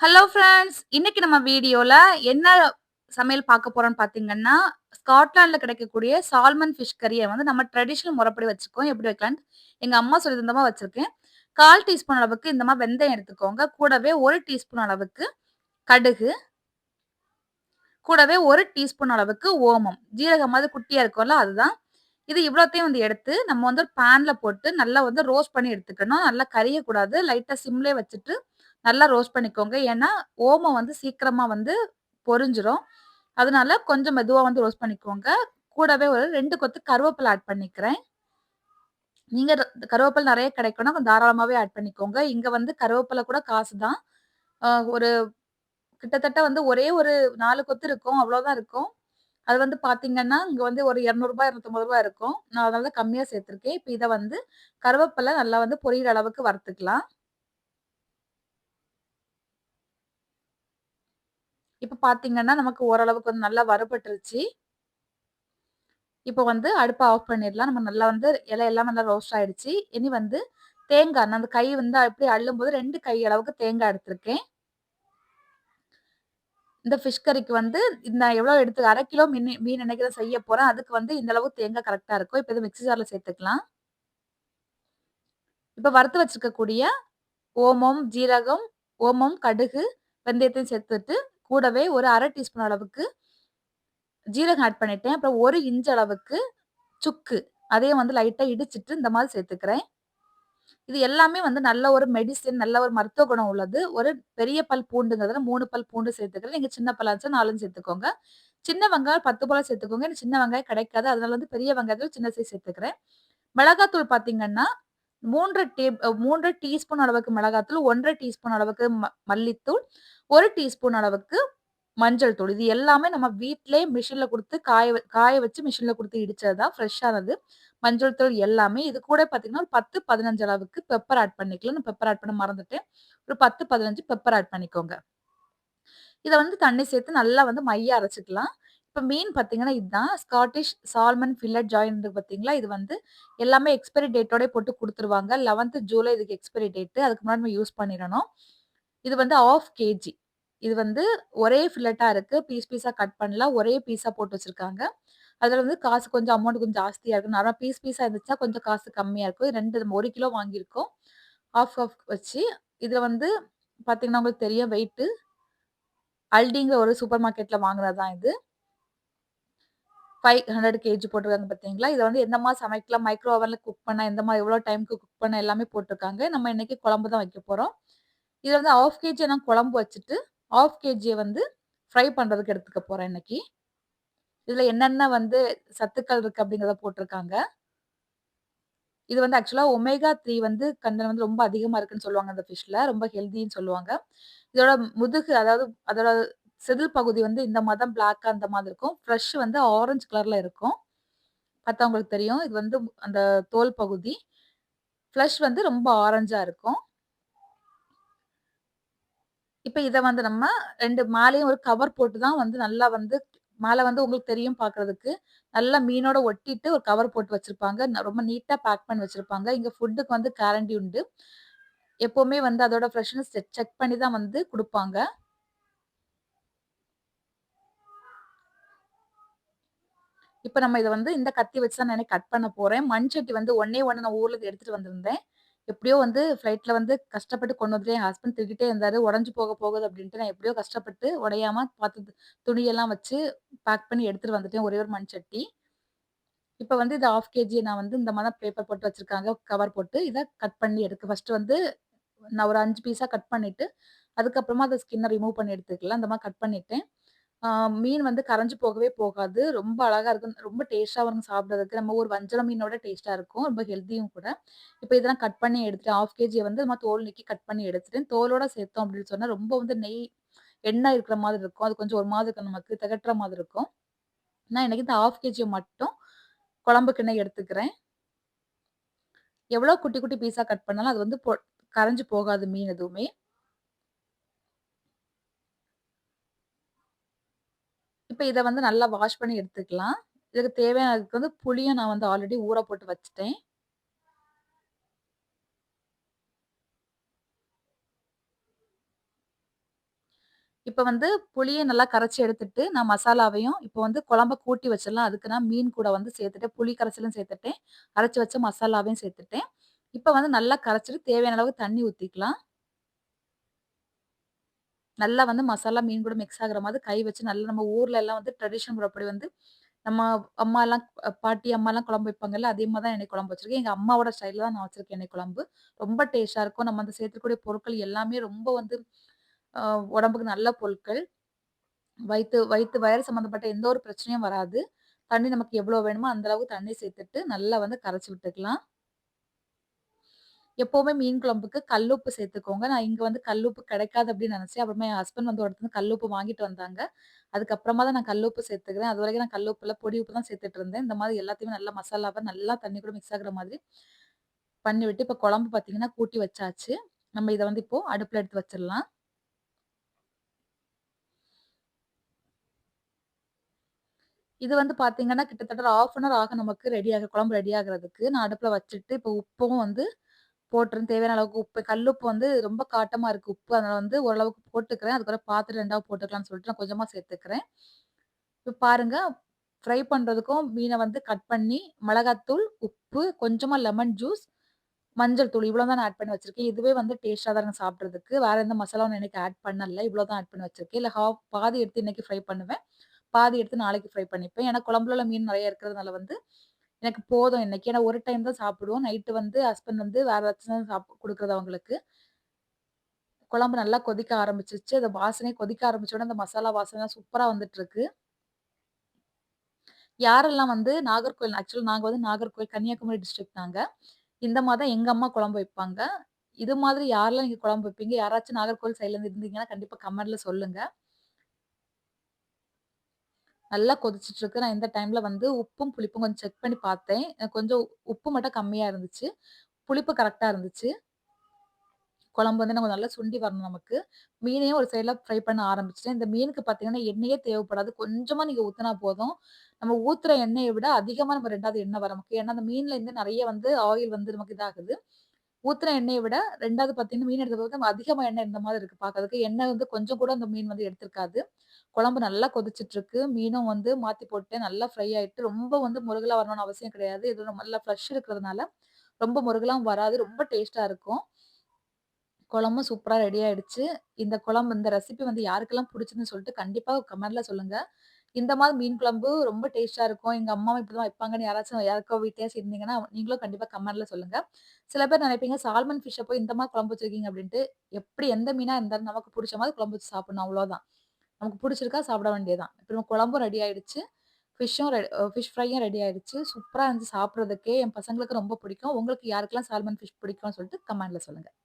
Hello friends! இன்னைக்கு நம்ம வீடியோல என்ன சமையல் பார்க்க போறோம்னு பாத்தீங்கன்னா ஸ்காட்லாண்ட்ல கிடைக்கக்கூடிய சால்மன் ஃபிஷ் கறியை வந்து நம்ம ட்ரெடிஷ்னல் முறைப்படி வச்சுக்கோம் எப்படி வைக்கலான்ட்டு எங்க அம்மா சொல்லி தந்தமா வச்சிருக்கேன். 1/4 டீஸ்பூன் அளவுக்கு இந்த மாதிரி வெந்தயம் எடுத்துக்கோங்க. கூடவே ஒரு டீஸ்பூன் அளவுக்கு கடுகு. கூடவே ஒரு டீஸ்பூன் அளவுக்கு ஓமம். ஜீரகம் மாதிரி குட்டியா இருக்கும்ல அதுதான். இது இவ்வளோத்தையும் வந்து எடுத்து நம்ம வந்து ஒரு பேன்ல போட்டு நல்லா வந்து ரோஸ்ட் பண்ணி எடுத்துக்கணும். நல்லா கரியக்கூடாது. லைட்டா சிம்லே வச்சுட்டு நல்லா ரோஸ்ட் பண்ணிக்கோங்க. ஏன்னா, ஓமம் வந்து சீக்கிரமாக வந்து பொறிஞ்சிரும் அதனால கொஞ்சம் மெதுவாக வந்து ரோஸ்ட் பண்ணிக்கோங்க. கூடவே ஒரு ரெண்டு கொத்து கருவேப்பிலை ஆட் பண்ணிக்கிறேன். நீங்கள் கருவேப்பிலை நிறைய நெறைய கிடைக்கும்னா கொஞ்சம் தாராளமாகவே ஆட் பண்ணிக்கோங்க. இங்கே வந்து கருவேப்பிலை கூட காசு தான். ஒரு கிட்டத்தட்ட வந்து ஒரே ஒரு நாலு கொத்து இருக்கும். அவ்வளோதான் இருக்கும். அது வந்து பார்த்தீங்கன்னா, இங்கே வந்து ஒரு இரநூறுபா 200 ரூ. 250 இருக்கும். நான் அதனால தான் சேர்த்துருக்கேன். இப்போ இதை வந்து கருவேப்பிலை நல்லா வந்து பொரியிற அளவுக்கு வறுத்துக்கலாம். இப்ப பார்த்தீங்கன்னா, நமக்கு ஓரளவுக்கு வந்து நல்லா வறுபட்டுருச்சு. இப்போ வந்து அடுப்பை ஆஃப் பண்ணிடலாம். நம்ம நல்லா வந்து இலை எல்லாம் நல்லா ரோஸ்ட் ஆயிடுச்சு. இனி வந்து தேங்காய் நான் அந்த கை வந்து அப்படியே அள்ளும்போது ரெண்டு கை அளவுக்கு தேங்காய் எடுத்திருக்கேன். இந்த ஃபிஷ் கறிக்கு வந்து நான் எவ்வளோ எடுத்து அரை கிலோ மீன் மீன் நினைக்கிறத செய்ய போறேன். அதுக்கு வந்து இந்த அளவு தேங்காய் கரெக்டாக இருக்கும். இப்போ இத மிக்ஸி ஜாரில் சேர்த்துக்கலாம். இப்போ வறுத்து வச்சிருக்கக்கூடிய ஓமம், ஜீரகம், ஓமம், கடுகு, வெந்தயத்தையும் சேர்த்துட்டு கூடவே ஒரு அரை டீஸ்பூன் அளவுக்கு ஜீரகம் ஆட் பண்ணிட்டேன். அப்புறம் ஒரு இன்ச் அளவுக்கு சுக்கு. அதையும் வந்து லைட்டாக இடிச்சிட்டு இந்த மாதிரி சேர்த்துக்கிறேன். இது எல்லாமே வந்து நல்ல ஒரு மெடிசின், நல்ல ஒரு மருத்துவ குணம் உள்ளது. ஒரு பெரிய பல் பூண்டுங்கிறதுல மூணு பல் பூண்டு சேர்த்துக்கிறேன். நீங்கள் சின்ன பல்லாச்சும் இருந்துச்சா 4 சேர்த்துக்கோங்க. சின்ன வெங்காயம் 10 போல சேர்த்துக்கோங்க. எனக்கு சின்ன வெங்காயம் கிடைக்காது. அதனால வந்து பெரிய வெங்காயத்தில் சின்ன சைஸ் சேர்த்துக்கிறேன். மிளகாத்தூள் பார்த்தீங்கன்னா, மூன்று டேப் மூன்று டீஸ்பூன் அளவுக்கு மிளகாத்தூள், 1 1/2 டீஸ்பூன் அளவுக்கு ம மல்லித்தூள், ஒரு டீஸ்பூன் அளவுக்கு மஞ்சள் தூள். இது எல்லாமே நம்ம வீட்டிலேயே மிஷினில் கொடுத்து காய வ காய வச்சு மிஷினில் கொடுத்து இடிச்சது தான். ஃப்ரெஷ்ஷானது. மஞ்சள் தூள் எல்லாமே. இது கூட பார்த்தீங்கன்னா, ஒரு 10, 15 அளவுக்கு பெப்பர் ஆட் பண்ணிக்கலாம். நான் பெப்பர் ஆட் பண்ண மறந்துட்டேன். ஒரு 10, 15 பெப்பர் ஆட் பண்ணிக்கோங்க. இதை வந்து தண்ணி சேர்த்து நல்லா வந்து மைய அரைச்சிக்கலாம் இப்போ மீன் பார்த்தீங்கன்னா, இதுதான் ஸ்காட்டிஷ் சால்மன் ஃபில்லட் ஜாயின் பார்த்தீங்களா? இது வந்து எல்லாமே எக்ஸ்பைரி டேட்டோடய போட்டு கொடுத்துருவாங்க லெவன்த்து ஜூலை இதுக்கு எக்ஸ்பைரி டேட்டு அதுக்கு முன்னாடி நம்ம யூஸ் பண்ணிடணும் இது வந்து 1/2 கேஜி. இது வந்து ஒரே ஃபில்லட்டாக இருக்குது பீஸ் பீஸாக கட் பண்ணலாம் ஒரே பீஸாக போட்டு வச்சுருக்காங்க அதில் வந்து காசு கொஞ்சம் அமௌண்ட் கொஞ்சம் ஜாஸ்தியாக இருக்கும் நார்மலாக பீஸ் பீஸாக இருந்துச்சா கொஞ்சம் காசு கம்மியாக இருக்கும். 2 1 கிலோ வாங்கியிருக்கோம். ஆஃப் ஹாஃப் வச்சு. இதில் வந்து பார்த்தீங்கன்னா, உங்களுக்கு தெரியும் வெயிட்டு. அல்டிங்கிற ஒரு சூப்பர் மார்க்கெட்டில் வாங்குறது தான் இது. 500 கேஜி போட்டிருக்காங்க பார்த்தீங்களா? இதை வந்து எந்த மாதிரி சமைக்கலாம், மைக்ரோ ஓவன்ல குக் பண்ணால் எந்த மாதிரி எவ்வளோ டைமுக்கு குக் பண்ண எல்லாமே போட்டிருக்காங்க. நம்ம இன்னைக்கு குழம்பு தான் வைக்க போகிறோம் இதில் வந்து 1/2 கேஜி நான் குழம்பு வச்சுட்டு, ஆஃப் கேஜியை வந்து ஃப்ரை பண்ணுறதுக்கு எடுத்துக்க போகிறேன் இன்னைக்கு. இதில் என்னென்ன வந்து சத்துக்கள் இருக்குது அப்படிங்கிறத போட்டிருக்காங்க. இது வந்து ஆக்சுவலாக ஒமேகா த்ரீ வந்து கண்டென்ட் வந்து ரொம்ப அதிகமாக இருக்குன்னு சொல்லுவாங்க அந்த ஃபிஷ்ல. ரொம்ப ஹெல்தின்னு சொல்லுவாங்க. இதோட முதுகு அதாவது அதோட செதில் பகுதி வந்து இந்த மாதிரி தான் பிளாக்காக அந்த மாதிரி இருக்கும். ஃப்ரெஷ் வந்து ஆரஞ்ச் கலரில் இருக்கும். பார்த்தா உங்களுக்கு தெரியும். இது வந்து அந்த தோல் பகுதி. ஃப்ளஷ் வந்து ரொம்ப ஆரஞ்சாக இருக்கும். இப்போ இதை வந்து நம்ம ரெண்டு மேலேயும் ஒரு கவர் போட்டு தான் வந்து நல்லா வந்து மேலே வந்து உங்களுக்கு தெரியும் பார்க்கறதுக்கு. நல்லா மீனோட ஒட்டிட்டு ஒரு கவர் போட்டு வச்சுருப்பாங்க ரொம்ப நீட்டாக பேக் பண்ணி வச்சுருப்பாங்க இங்கே ஃபுட்டுக்கு வந்து கேரண்டி உண்டு. எப்போவுமே வந்து அதோட ஃப்ரெஷ்னஸ் செக் செக் பண்ணி தான் வந்து கொடுப்பாங்க இப்போ நம்ம இதை வந்து இந்த கத்தி வச்சு தான் நான் கட் பண்ண போகிறேன் மண் சட்டி வந்து ஒன்னே ஒன்று நான் ஊரில் எடுத்துகிட்டு வந்திருந்தேன். எப்படியோ வந்து ஃப்ளைட்டில் வந்து கஷ்டப்பட்டு கொண்டு வந்துட்டேன். என் ஹஸ்பண்ட் திருக்கிட்டே இருந்தார் உடஞ்சி போக போகுது அப்படின்ட்டு நான் எப்படியோ கஷ்டப்பட்டு உடையாம பார்த்து துணியெல்லாம் வச்சு பேக் பண்ணி எடுத்துகிட்டு வந்துட்டேன். ஒரே ஒரு மண் சட்டி. வந்து இது 1/2 கேஜி நான் வந்து இந்த மாதிரி தான் பேப்பர் போட்டு வச்சுருக்காங்க கவர் போட்டு இதை கட் பண்ணி எடுக்க ஃபஸ்ட்டு வந்து நான் ஒரு அஞ்சு பீஸாக கட் பண்ணிவிட்டு அதுக்கப்புறமா அதை ஸ்கின்னை ரிமூவ் பண்ணி எடுத்துக்கலாம். அந்த மாதிரி கட் பண்ணிட்டேன். ஆ மீன் வந்து கரைஞ்சு போகவே போகாது. ரொம்ப அழகா இருக்கும். ரொம்ப டேஸ்ட்டாவும் இருக்கும் சாப்பிட்றதுக்கு நம்ம ஒரு வஞ்சர மீனோட டேஸ்ட்டா இருக்கும். ரொம்ப ஹெல்த்தியும் கூட. இப்ப இதெல்லாம் கட் பண்ணி எடுத்துட்டு 1/2 கேஜிய வந்து நம்ம தோல் நீக்கி கட் பண்ணி எடுத்துட்டு, தோலோட சேர்த்தோம் அப்படின்னு சொன்னா ரொம்ப வந்து நெய், எண்ணெய் இருக்கிற மாதிரி இருக்கும். அது கொஞ்சம் ஒரு மாதிரி இருக்கும் நமக்கு திகட்டுற மாதிரி இருக்கும். நான் இன்னைக்கு இந்த 1/2 கேஜிய மட்டும் குழம்புக்குன்னே எடுத்துக்கிறேன். எவ்வளோ குட்டி குட்டி பீஸா கட் பண்ணாலும் அது வந்து பொ கரைஞ்சு போகாது மீன் எதுவுமே. இப்போ இதை வந்து நல்லா வாஷ் பண்ணி எடுத்துக்கலாம். இதுக்கு தேவையானதுக்கு வந்து புளியும் நான் வந்து ஆல்ரெடி ஊற போட்டு வச்சுட்டேன். இப்போ வந்து புளியை நல்லா கரைச்சி எடுத்துட்டு, நான் மசாலாவையும் இப்போ வந்து குழம்ப கூட்டி வச்சிடலாம். அதுக்கு நான் மீன் கூட வந்து சேர்த்துட்டேன். புளி கரைச்சலும் சேர்த்துட்டேன். அரைச்சி வச்ச மசாலாவையும் சேர்த்துட்டேன். இப்போ வந்து நல்லா கரைச்சிட்டு தேவையான அளவுக்கு தண்ணி ஊற்றிக்கலாம் நல்லா வந்து மசாலா மீன் கூட மிக்ஸ் ஆகுற மாதிரி கை வச்சு நல்லா நம்ம ஊர்ல எல்லாம் வந்து ட்ரெடிஷனல் முறைப்படி வந்து நம்ம அம்மாலாம் எல்லாம் பாட்டி அம்மாலாம் குழம்பு வைப்பாங்கல்ல, அதே மாதிரி தான் எண்ணெய் குழம்பு வச்சிருக்கேன். எங்க அம்மாவோட ஸ்டைலில் தான் நான் வச்சிருக்கேன் எண்ணெய் குழம்பு. ரொம்ப டேஸ்ட்டா இருக்கும். நம்ம அந்த சேர்த்துக்கூடிய பொருட்கள் எல்லாமே ரொம்ப வந்து உடம்புக்கு நல்ல பொருட்கள். வயிற்று வயிற்று வயிறு சம்மந்தப்பட்ட எந்த ஒரு பிரச்சனையும் வராது. தண்ணி நமக்கு எவ்வளோ வேணுமோ அந்த அளவுக்கு தண்ணி சேர்த்துட்டு நல்லா வந்து கரைச்சி விட்டுக்கலாம். எப்போவுமே மீன் குழம்புக்கு கல்லுப்பு சேர்த்துக்கோங்க. நான் இங்கே வந்து கல்லுப்பு கிடைக்காது அப்படின்னு நினச்சேன் அப்புறமா என் ஹஸ்பண்ட் வந்து ஒருத்தர் கல்லுப்பு வாங்கிட்டு வந்தாங்க. அதுக்கப்புறமா தான் நான் கல்லுப்பு சேர்த்துக்கிறேன். அது வரைக்கும் நான் கல்லுப்பு பொடி உப்பு தான் சேர்த்துட்டு இருந்தேன். இந்த மாதிரி எல்லாத்தையுமே நல்லா மசாலாவை நல்லா தண்ணி கூட மிக்ஸ் ஆகுற மாதிரி பண்ணிவிட்டு, இப்போ குழம்பு பார்த்தீங்கன்னா கூட்டி வச்சாச்சு. நம்ம இதை வந்து இப்போ அடுப்பில் எடுத்து வச்சிடலாம். இது வந்து பார்த்தீங்கன்னா, கிட்டத்தட்ட ஆஃப் அன் ஹவர் ஆகும் நமக்கு ரெடி ஆக குழம்பு ரெடி ஆகுறதுக்கு. நான் அடுப்பில் வச்சுட்டு, இப்போ உப்பும் வந்து போட்டுருன்னு தேவையான அளவுக்கு உப்பு கல்லுப்பு வந்து ரொம்ப காட்டமாக இருக்குது உப்பு. அதனால் வந்து ஓரளவுக்கு போட்டுக்கிறேன். அதுக்கப்புறம் பாத்திரம் ரெண்டாவது போட்டுக்கலாம்னு சொல்லிட்டு நான் கொஞ்சமாக சேர்த்துக்கிறேன். இப்போ பாருங்கள் ஃப்ரை பண்ணுறதுக்கும் மீனை வந்து கட் பண்ணி மிளகாத்தூள், உப்பு, கொஞ்சமாக லெமன் ஜூஸ், மஞ்சள் தூள் இவ்வளோ தான் நான் ஆட் பண்ணி வச்சிருக்கேன். இதுவே வந்து டேஸ்ட்டாக தான் சாப்பிட்றதுக்கு சாப்பிடுறதுக்கு. வேற எந்த மசாலாவும் நான் இன்னைக்கு ஆட் பண்ணல. இவ்வளோ தான் ஆட் பண்ணி வச்சிருக்கேன். இல்லை ஹாஃப் பாதி எடுத்து இன்னைக்கு ஃப்ரை பண்ணுவேன். பாதி எடுத்து நாளைக்கு ஃப்ரை பண்ணிப்பேன். ஏன்னா குழம்புல மீன் நிறைய இருக்கிறதுனால வந்து எனக்கு போதும் இன்னைக்கு. ஏன்னா ஒரு டைம் தான் சாப்பிடுவோம். நைட்டு வந்து ஹஸ்பண்ட் வந்து வேற ஏதாச்சும் தான் சாப் அவங்களுக்கு. குழம்பு நல்லா கொதிக்க ஆரம்பிச்சிச்சு அந்த வாசனையே கொதிக்க ஆரம்பிச்ச உடனே அந்த மசாலா வாசனை சூப்பராக வந்துட்டு வந்துட்டுருக்கு. யாரெல்லாம் வந்து நாகர்கோவில் ஆக்சுவலி நாங்கள் வந்து நாகர்கோவில் கன்னியாகுமரி டிஸ்ட்ரிக்ட் நாங்கள் இந்த மாதிரி தான் எங்கள் அம்மா குழம்பு வைப்பாங்க. இது மாதிரி யாரெல்லாம் நீங்கள் குழம்பு வைப்பீங்க? யாராச்சும் நாகர்கோவில் சைட்லேருந்து இருந்தீங்கன்னா, கண்டிப்பாக கமெண்ட்ல சொல்லுங்கள் நல்லா கொதிச்சுட்டு இருக்கு. நான் இந்த டைம்ல வந்து உப்பும், புளிப்பும் கொஞ்சம் செக் பண்ணி பார்த்தேன். கொஞ்சம் உப்பு மட்டும் கம்மியா இருந்துச்சு. புளிப்பு கரெக்டா இருந்துச்சு. குழம்பு வந்து நம்ம நல்லா சுண்டி வரணும் நமக்கு. மீனையும் ஒரு சைடில் ஃப்ரை பண்ண ஆரம்பிச்சிட்டேன் இந்த மீனுக்கு பார்த்தீங்கன்னா, எண்ணெயே தேவைப்படாது. கொஞ்சமாக நீங்கள் ஊற்றினா போதும். நம்ம ஊற்றுற எண்ணெயை விட அதிகமாக நம்ம ரெண்டாவது எண்ணெய் வர நமக்கு. ஏன்னா, அந்த மீன்லேருந்து நிறைய வந்து ஆயில் வந்து நமக்கு இதாகுது. ஊத்துன எண்ணெயை விட ரெண்டாவது பார்த்தீங்கன்னா, மீன் எடுத்தபோது அதிகமாக எண்ணெய் இருந்த மாதிரி இருக்கு பார்க்கறதுக்கு. எண்ணெய் வந்து கொஞ்சம் கூட அந்த மீன் வந்து எடுத்திருக்காது. குழம்பு நல்லா கொதிச்சுட்டுருக்கு. மீனும் வந்து மாத்தி போட்டு நல்லா ஃப்ரை ஆயிட்டு, ரொம்ப வந்து முருகலாக வரணும்னு அவசியம் கிடையாது. இது நல்லா ஃப்ரெஷ் இருக்கிறதுனால, ரொம்ப முருகலாம் வராது. ரொம்ப டேஸ்ட்டாக இருக்கும். குழம்பும் சூப்பராக ரெடி ஆயிடுச்சு. இந்த குழம்பு இந்த ரெசிபி வந்து யாருக்கெல்லாம் பிடிச்சதுன்னு சொல்லிட்டு கண்டிப்பாக கமெண்ட்ல சொல்லுங்க. இந்த மாதிரி மீன் குழம்பு ரொம்ப டேஸ்ட்டாக இருக்கும். எங்கள் அம்மாவும் இப்படிதான் வைப்பாங்கன்னு யாராச்சும் யாருக்கோ வீட்லயாச்சும் இருந்தீங்கன்னா, நீங்களும் கண்டிப்பாக கமெண்ட்ல சொல்லுங்கள் சில பேர் நினைப்பீங்க சால்மன் ஃபிஷ்ஷை போய் இந்த மாதிரி குழம்பு வச்சிருக்கீங்க அப்படின்ட்டு. எப்படி எந்த மீனாக இருந்தாலும் நமக்கு பிடிச்ச மாதிரி குழம்பு வச்சு சாப்பிடணும் அவ்வளோதான். நமக்கு பிடிச்சிருக்கா சாப்பிட வேண்டியது தான். நம்ம குழம்பும் ரெடி ஆயிடுச்சு. ஃபிஷ்ஷும் ரெ ஃபிஷ் ஃப்ரையும் ரெடி ஆயிடுச்சு. சூப்பராக இருந்துச்சு சாப்பிட்றதுக்கே என் பசங்களுக்கு ரொம்ப பிடிக்கும். உங்களுக்கு யாருக்கெல்லாம் சால்மன் ஃபிஷ் பிடிக்கும்னு சொல்லிட்டு கமெண்டில் சொல்லுங்கள்